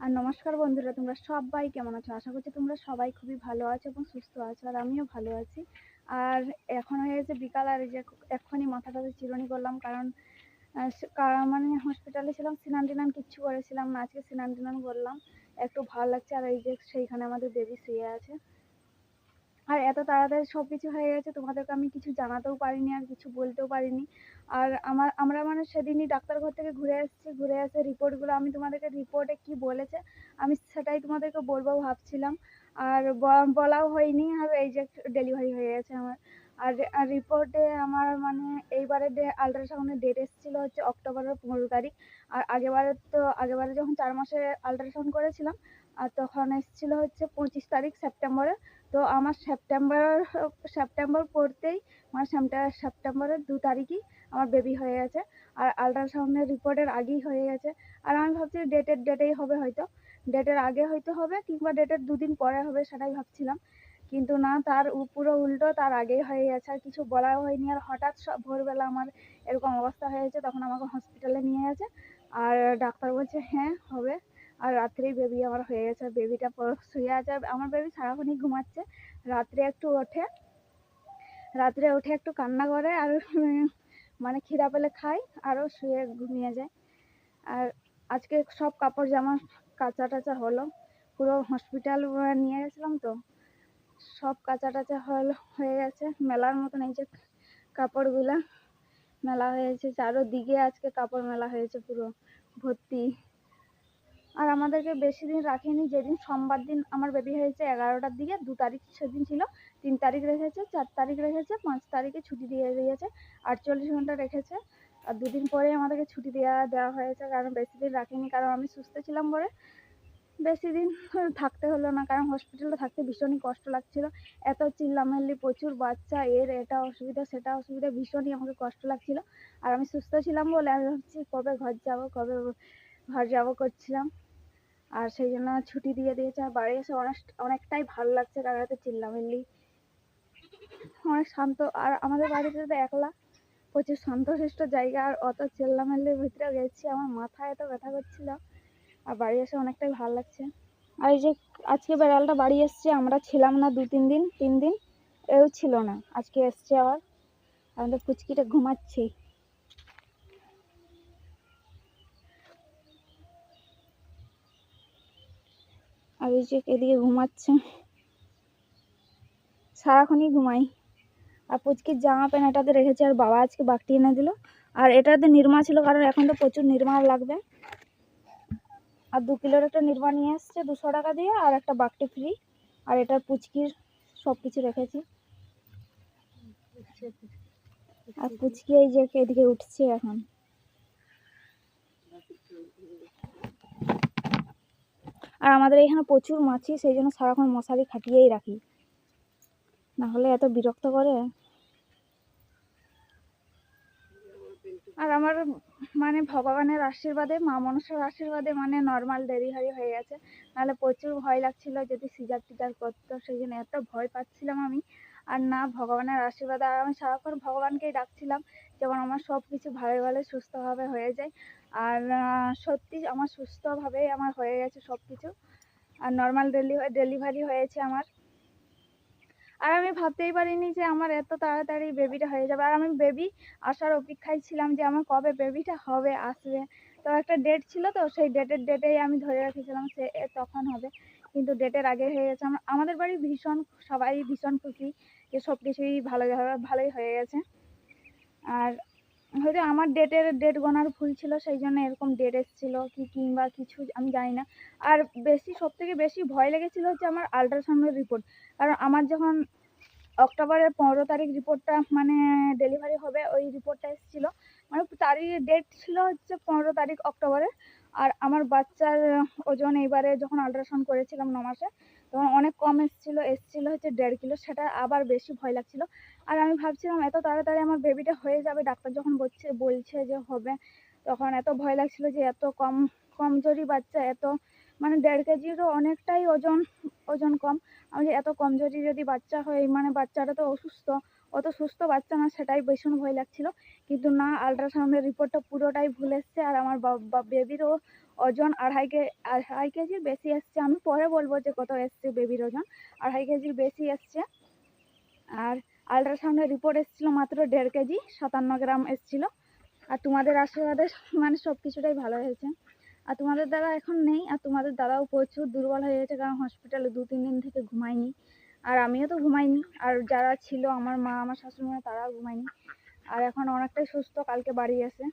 আর নমস্কার বন্ধুরা, তোমরা সবাই কেমন আছো? আশা করছি তোমরা সবাই খুবই ভালো আছো এবং সুস্থ আছো, আর আমিও ভালো আছি। আর এখন হয়ে গেছে বিকাল, আর এই যে এক্ষুনি মাথাটাতে চিরুনি করলাম, কারণ মানে হসপিটালে ছিলাম, স্নান টিনান কিচ্ছু করেছিলাম না, আজকে স্নান টিনান করলাম। একটু ভালো লাগছে, আর এই যে সেইখানে আমাদের দেবী শুয়ে আছে। আর এত তাড়াতাড়ি সব কিছু হয়ে গেছে, তোমাদেরকে আমি কিছু জানাতেও পারিনি আর কিছু বলতেও পারিনি। আর আমার, আমরা মানে সেদিনই ডাক্তার ঘর থেকে ঘুরে এসেছি, ঘুরে এসে রিপোর্টগুলো, আমি তোমাদেরকে রিপোর্টে কি বলেছে, আমি সেটাই তোমাদেরকে বলব ভাবছিলাম। আর বলাও হয়নি আর এই যে ডেলিভারি হয়ে গেছে আমার। আর রিপোর্টে আমার মানে এইবারে আলট্রাসাউন্ডের ডেট এসেছিল হচ্ছে অক্টোবরের পনেরো তারিখ। আর আগেবারে তো, আগেবারে যখন চার মাসে আলট্রাসাউন্ড করেছিলাম, আর তখন এসেছিল হচ্ছে পঁচিশ তারিখ সেপ্টেম্বরে। তো আমার সেপ্টেম্বর সেপ্টেম্বর পড়তেই মানে সেপ্টে- সেপ্টেম্বরের দু তারিখই আমার বেবি হয়ে গেছে। আর আলট্রাসাউন্ডের রিপোর্টের আগেই হয়ে গেছে। আর আমি ভাবছি ডেটের ডেটেই হবে হয়তো। ডেটের আগে হয়তো হবে, কিংবা ডেটের দুদিন পরে হবে সেটাই ভাবছিলাম। কিন্তু না, তার পুরো উল্টো, তার আগেই হয়ে গেছে। আর কিছু বলাও হয়নি। আর হঠাৎ সব ভোরবেলা আমার এরকম অবস্থা হয়েছে তখন আমাকে হসপিটালে নিয়ে গেছে। আর ডাক্তার বলছে হ্যাঁ হবে। আর রাত্রেই বেবি আমার হয়ে গেছে বেবিটা শুয়ে আছে আমার বেবি সারাক্ষণই ঘুমাচ্ছে। রাত্রে একটু ওঠে, রাত্রে উঠে একটু কান্না করে, আর মানে খিদা পেলে খায়, আরও শুয়ে ঘুমিয়ে যায়। আর আজকে সব কাপড় জামা কাচা টাচা হলো, পুরো হসপিটাল নিয়ে গেছিলাম তো, সব কাচা টাচা হলো হয়ে গেছে। মেলার মতন এই যে কাপড়গুলা মেলা হয়েছে চারোদিকে আজকে কাপড় মেলা হয়েছে পুরো, ভর্তি। আমাদেরকে বেশি দিন রাখেনি, যেদিন সোমবার দিন আমার বেবি হয়েছে এগারোটার দিকে, দু তারিখ সেদিন ছিল, তিন তারিখ রেখেছে, চার তারিখ রেখেছে, পাঁচ তারিখে ছুটি দিয়ে দিয়েছে, আটচল্লিশ ঘণ্টা রেখেছে। আর দুদিন পরে আমাদেরকে ছুটি দেওয়া দেওয়া হয়েছে, কারণ বেশি দিন রাখেনি, কারণ আমি সুস্থ ছিলাম বলে বেশি দিন থাকতে হলো না, কারণ হসপিটালে থাকতে ভীষণই কষ্ট লাগছিল। এত চিল্লামিল্লি প্রচুর বাচ্চা, এর এটা অসুবিধা, সেটা অসুবিধা, ভীষণই আমাকে কষ্ট লাগছিল। আর আমি সুস্থ ছিলাম বলে আমি ভাবছি কবে ঘর যাব, কবে ঘর যাব করছিলাম। আর সেই জন্য ছুটি দিয়ে দিয়েছে। আর বাড়ি এসে অনেক অনেকটাই ভালো লাগছে কারণ এত চিল্লামিল্লি। অনেক শান্ত, আর আমাদের বাড়িতে তো একলা। প্রচুর শান্তশিষ্ট জায়গা, আর অত চিল্লামিল্লির ভিতরে গেছি। আমার মাথা এত ব্যথা করছিল। আর বাড়ি এসে অনেকটাই ভালো লাগছে। আর এই যে আজকে বেড়ালটা বাড়ি এসছে, আমরা ছিলাম না দু, তিন দিন তিন দিন। এও ছিল না। আজকে এসছে আবার। আমাদের পুচকিটা ঘুমাচ্ছে। যে এদিকে ঘুমাচ্ছে। সারাক্ষণই ঘুমাই। আর পুচকির জামা প্যান্ট এটাতে রেখেছি আর বাবা আজকে বাগটি এনে দিল। আর এটাতে নির্মা ছিল, কারণ এখন তো প্রচুর নির্মা লাগবে। আর দু কিলোর একটা নির্মা নিয়ে এসছে দুশো টাকা দিয়ে, আর একটা বাগটি ফ্রি আর এটার পুচকির সব কিছু রেখেছি। আর পুচকি এই যে এদিকে উঠছে এখন। আর আমাদের এখানে প্রচুর মাছি, সেই জন্য সারাক্ষণ মশারি খাটিয়েই রাখি। না হলে এত বিরক্ত করে। আর আমার মানে ভগবানের আশীর্বাদে, মা মনসার আশীর্বাদে মানে নর্মাল ডেলিভারি হয়ে গেছে। নাহলে প্রচুর ভয় লাগছিল যদি সিজার টিজার করতো, সেই জন্য এত ভয় পাচ্ছিলাম আমি। আর না, ভগবানের আশীর্বাদে। আর আমি সারাক্ষণ ভগবানকেই ডাকছিলাম, যেমন আমার সব কিছু ভালো ভালো সুস্থভাবে হয়ে যায়। আর সত্যি আমার সুস্থভাবেই আমার হয়ে গেছে সব কিছু আর নর্মাল ডেলিভারি ডেলিভারি হয়েছে আমার। আর আমি ভাবতেই পারিনি যে আমার এত তাড়াতাড়ি বেবিটা হয়ে যাবে। আর আমি বেবি আসার অপেক্ষায় ছিলাম যে আমার কবে বেবিটা হবে, আসবে। তো একটা ডেট ছিল তো, সেই ডেটের ডেটেই আমি ধরে রেখেছিলাম সে তখন হবে। কিন্তু ডেটের আগে হয়ে গেছে। আমাদের বাড়ি ভীষণ, সবাই ভীষণ খুশি যে সব কিছুই ভালো ভালোই হয়ে গেছে। আর হয়তো আমার ডেটের ডেট গোনার ভুল ছিল, সেই জন্য এরকম ডেট এসেছিল কি কিংবা কিছু আমি জানি না। আর বেশি সব থেকে বেশি ভয় লেগেছিল হচ্ছে আমার আলট্রাসাউন্ডের রিপোর্ট কারণ আমার যখন অক্টোবরের পনেরো তারিখ রিপোর্টটা মানে ডেলিভারি হবে, ওই রিপোর্টটা এসেছিল। মানে তারিখ ডেট ছিল হচ্ছে পনেরো তারিখ অক্টোবরে। আর আমার বাচ্চার ওজন এইবারে যখন আল্ট্রাসাউন্ড করেছিলাম ন মাসে, তখন অনেক কম এসেছিল এসেছিল হচ্ছে দেড় কিলো, সেটা আবার বেশি ভয় লাগছিল। আর আমি ভাবছিলাম, এত তাড়াতাড়ি আমার বেবিটা হয়ে যাবে, ডাক্তার যখন বলছে বলছে যে হবে, তখন এত ভয় লাগছিল যে এত কম, কমজোরি বাচ্চা, এত মানে দেড় কেজিরও অনেকটাই ওজন ওজন কম। আমি যে এত কমজোরি যদি বাচ্চা হয় মানে বাচ্চাটা তো অসুস্থ, অত সুস্থ বাচ্চা না, সেটাই ভীষণ ভয় লাগছিল। কিন্তু না আলট্রাসাউন্ডের রিপোর্টটা পুরোটাই ভুল এসছে, আর আমার বেবিরও ওজন আড়াই কে, আড়াই কেজির বেশি এসছে। আমি পরে বলব যে কত এসছে বেবির ওজন। আড়াই কেজির বেশি এসছে। আর আলট্রাসাউন্ডের রিপোর্ট এসেছিল মাত্র দেড় কেজি, সাতান্ন গ্রাম এসেছিল। আর তোমাদের আশীর্বাদে মানে সব কিছুটাই ভালো হয়েছে। আর তোমাদের দাদা এখন নেই, আর তোমাদের দাদাও প্রচুর দুর্বল হয়ে গেছে কারণ হসপিটালে দু তিন দিন থেকে ঘুমায়নি আর আমিও তো ঘুমাইনি, আর যারা ছিল আমার মা, আমার শাশুড়ি তারাও ঘুমায়নি। আর এখন অনেকটাই সুস্থ, কালকে বাড়ি আসে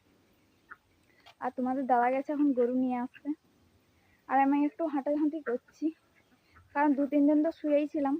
আর তোমাদের দাদা গেছে এখন গরু নিয়ে আসতে। আর আমি একটু হাঁটাহাঁটি করছি, কারণ দু তিন দিন তো শুয়েই ছিলাম।